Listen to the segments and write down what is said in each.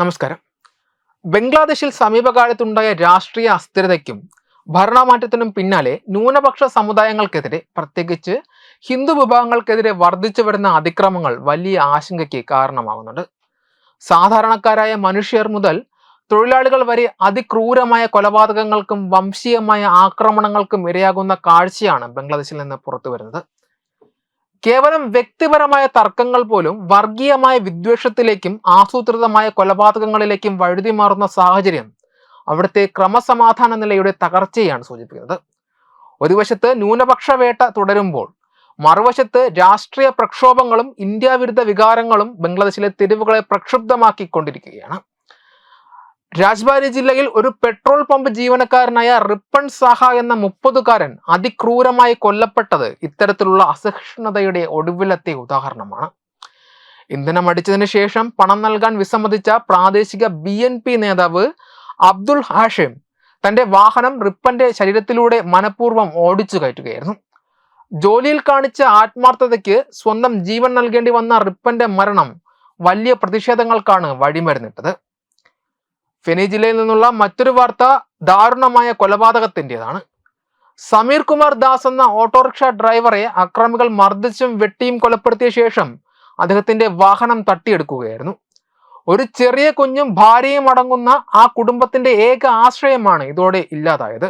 നമസ്കാരം. ബംഗ്ലാദേശിൽ സമീപകാലത്തുണ്ടായ രാഷ്ട്രീയ അസ്ഥിരതയ്ക്കും ഭരണമാറ്റത്തിനും പിന്നാലെ ന്യൂനപക്ഷ സമുദായങ്ങൾക്കെതിരെ പ്രത്യേകിച്ച് ഹിന്ദു വിഭാഗങ്ങൾക്കെതിരെ വർദ്ധിച്ചു വരുന്ന അതിക്രമങ്ങൾ വലിയ ആശങ്കയ്ക്ക് കാരണമാകുന്നുണ്ട് സാധാരണക്കാരായ മനുഷ്യർ മുതൽ തൊഴിലാളികൾ വരെ അതിക്രൂരമായ കൊലപാതകങ്ങൾക്കും വംശീയമായ ആക്രമണങ്ങൾക്കും ഇരയാകുന്ന കാഴ്ചയാണ് ബംഗ്ലാദേശിൽ നിന്ന് പുറത്തു വരുന്നത് കേവലം വ്യക്തിപരമായ തർക്കങ്ങൾ പോലും വർഗീയമായ വിദ്വേഷത്തിലേക്കും ആസൂത്രിതമായ കൊലപാതകങ്ങളിലേക്കും വഴുതി മാറുന്ന സാഹചര്യം അവിടുത്തെ ക്രമസമാധാന നിലയുടെ തകർച്ചയാണ് സൂചിപ്പിക്കുന്നത്. ഒരു വശത്ത് ന്യൂനപക്ഷ വേട്ട തുടരുമ്പോൾ മറുവശത്ത് രാഷ്ട്രീയ പ്രക്ഷോഭങ്ങളും ഇന്ത്യ വിരുദ്ധ വികാരങ്ങളും ബംഗ്ലാദേശിലെ തെരുവുകളെ പ്രക്ഷുബ്ധമാക്കിക്കൊണ്ടിരിക്കുകയാണ്. രാജ്ബാരി ജില്ലയിൽ ഒരു പെട്രോൾ പമ്പ് ജീവനക്കാരനായ റിപ്പൺ സാഹ എന്ന മുപ്പതുകാരൻ അതിക്രൂരമായി കൊല്ലപ്പെട്ടത് ഇത്തരത്തിലുള്ള അസഹിഷ്ണുതയുടെ ഒടുവിലത്തെ ഉദാഹരണമാണ്. ഇന്ധനം അടിച്ചതിന് ശേഷം പണം നൽകാൻ വിസമ്മതിച്ച പ്രാദേശിക ബി എൻ പി നേതാവ് അബ്ദുൾ ഹാഷിം തന്റെ വാഹനം റിപ്പന്റെ ശരീരത്തിലൂടെ മനഃപൂർവം ഓടിച്ചു കയറ്റുകയായിരുന്നു. ജോലിയിൽ കാണിച്ച ആത്മാർത്ഥതയ്ക്ക് സ്വന്തം ജീവൻ നൽകേണ്ടി വന്ന റിപ്പന്റെ മരണം വലിയ പ്രതിഷേധങ്ങൾക്കാണ് വഴിമരുന്നിട്ടത്. ഫെനി ജില്ലയിൽ നിന്നുള്ള മറ്റൊരു വാർത്ത ദാരുണമായ കൊലപാതകത്തിന്റെതാണ്. സമീർ കുമാർ ദാസ് എന്ന ഓട്ടോറിക്ഷ ഡ്രൈവറെ അക്രമികൾ മർദ്ദിച്ചും വെട്ടിയും കൊലപ്പെടുത്തിയ ശേഷം അദ്ദേഹത്തിന്റെ വാഹനം തട്ടിയെടുക്കുകയായിരുന്നു. ഒരു ചെറിയ കുഞ്ഞും ഭാര്യയും അടങ്ങുന്ന ആ കുടുംബത്തിന്റെ ഏക ആശ്രയമാണ് ഇതോടെ ഇല്ലാതായത്.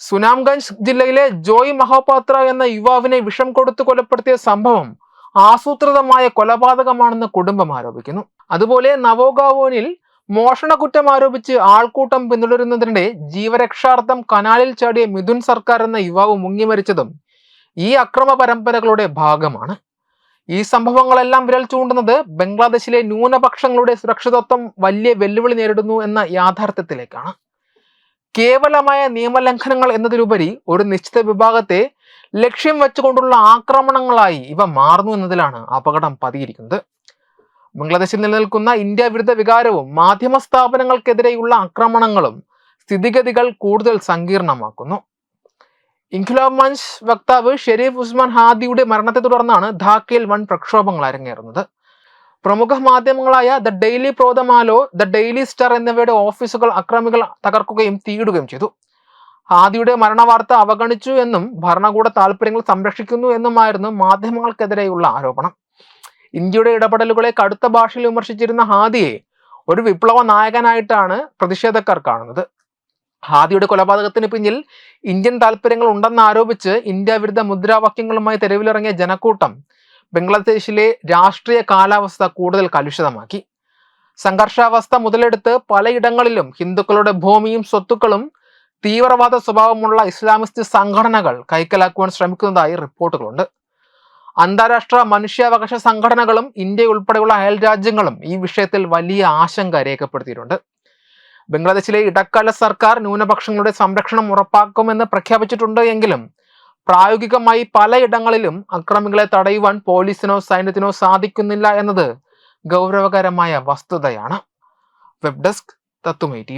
സുനാംഗഞ്ച് ജില്ലയിലെ ജോയ് മഹോപാത്ര എന്ന യുവാവിനെ വിഷം കൊടുത്തു കൊലപ്പെടുത്തിയ സംഭവം ആസൂത്രിതമായ കൊലപാതകമാണെന്ന് കുടുംബം ആരോപിക്കുന്നു. അതുപോലെ നവോഗാവോനിൽ മോഷണ കുറ്റം ആരോപിച്ച് ആൾക്കൂട്ടം പിന്തുടരുന്നതിനിടെ ജീവരക്ഷാർത്ഥം കനാലിൽ ചാടിയ മിഥുൻ സർക്കാർ എന്ന യുവാവ് മുങ്ങി മരിച്ചതും ഈ അക്രമ പരമ്പരകളുടെ ഭാഗമാണ്. ഈ സംഭവങ്ങളെല്ലാം വിരൽ ചൂണ്ടുന്നത് ബംഗ്ലാദേശിലെ ന്യൂനപക്ഷങ്ങളുടെ സുരക്ഷിതത്വം വലിയ വെല്ലുവിളി നേരിടുന്നു എന്ന യാഥാർത്ഥ്യത്തിലേക്കാണ്. കേവലമായ നിയമലംഘനങ്ങൾ എന്നതിലുപരി ഒരു നിശ്ചിത വിഭാഗത്തെ ലക്ഷ്യം വെച്ചുകൊണ്ടുള്ള ആക്രമണങ്ങളായി ഇവ മാറുന്നു എന്നതിലാണ് അപകടം പതിയിരിക്കുന്നത്. ബംഗ്ലാദേശിൽ നിലനിൽക്കുന്ന ഇന്ത്യ വിരുദ്ധ വികാരവും മാധ്യമ സ്ഥാപനങ്ങൾക്കെതിരെയുള്ള ആക്രമണങ്ങളും സ്ഥിതിഗതികൾ കൂടുതൽ സങ്കീർണമാക്കുന്നു. ഇൻഖിലാബ് മഞ്ച് വക്താവ് ഷെരീഫ് ഉസ്മാൻ ഹാദിയുടെ മരണത്തെ തുടർന്നാണ് ധാക്കയിൽ വൻ പ്രക്ഷോഭങ്ങൾ അരങ്ങേറുന്നത്. പ്രമുഖ മാധ്യമങ്ങളായ the Daily Prothom Alo the Daily Star എന്നിവയുടെ ഓഫീസുകൾ അക്രമികൾ തകർക്കുകയും തീയിടുകയും ചെയ്തു. ഹാദിയുടെ മരണവാർത്ത അവഗണിച്ചു എന്നും ഭരണകൂട താല്പര്യങ്ങൾ സംരക്ഷിക്കുന്നു എന്നുമായിരുന്നു മാധ്യമങ്ങൾക്കെതിരെയുള്ള ആരോപണം. ഇന്ത്യയുടെ ഇടപെടലുകളെ കടുത്ത ഭാഷയിൽ വിമർശിച്ചിരുന്ന ഹാദിയെ ഒരു വിപ്ലവ നായകനായിട്ടാണ് പ്രതിഷേധക്കാർ കാണുന്നത്. ഹാദിയുടെ കൊലപാതകത്തിന് പിന്നിൽ ഇന്ത്യൻ താല്പര്യങ്ങൾ ഉണ്ടെന്ന് ആരോപിച്ച് ഇന്ത്യ വിരുദ്ധ മുദ്രാവാക്യങ്ങളുമായി തെരുവിലിറങ്ങിയ ജനക്കൂട്ടം ബംഗ്ലാദേശിലെ രാഷ്ട്രീയ കാലാവസ്ഥ കൂടുതൽ കലുഷിതമാക്കി. സംഘർഷാവസ്ഥ മുതലെടുത്ത് പലയിടങ്ങളിലും ഹിന്ദുക്കളുടെ ഭൂമിയും സ്വത്തുക്കളും തീവ്രവാദ സ്വഭാവമുള്ള ഇസ്ലാമിസ്റ്റ് സംഘടനകൾ കൈക്കലാക്കുവാൻ ശ്രമിക്കുന്നതായി റിപ്പോർട്ടുകളുണ്ട്. അന്താരാഷ്ട്ര മനുഷ്യാവകാശ സംഘടനകളും ഇന്ത്യ ഉൾപ്പെടെയുള്ള അയൽ രാജ്യങ്ങളും ഈ വിഷയത്തിൽ വലിയ ആശങ്ക രേഖപ്പെടുത്തിയിട്ടുണ്ട്. ബംഗ്ലാദേശിലെ ഇടക്കാല സർക്കാർ ന്യൂനപക്ഷങ്ങളുടെ സംരക്ഷണം ഉറപ്പാക്കുമെന്ന് പ്രഖ്യാപിച്ചിട്ടുണ്ട് എങ്കിലും പ്രായോഗികമായി പലയിടങ്ങളിലും അക്രമികളെ തടയുവാൻ പോലീസിനോ സൈന്യത്തിനോ സാധിക്കുന്നില്ല എന്നത് ഗൗരവകരമായ വസ്തുതയാണ്. വെബ് ഡെസ്ക് തത്തുമൈ ടി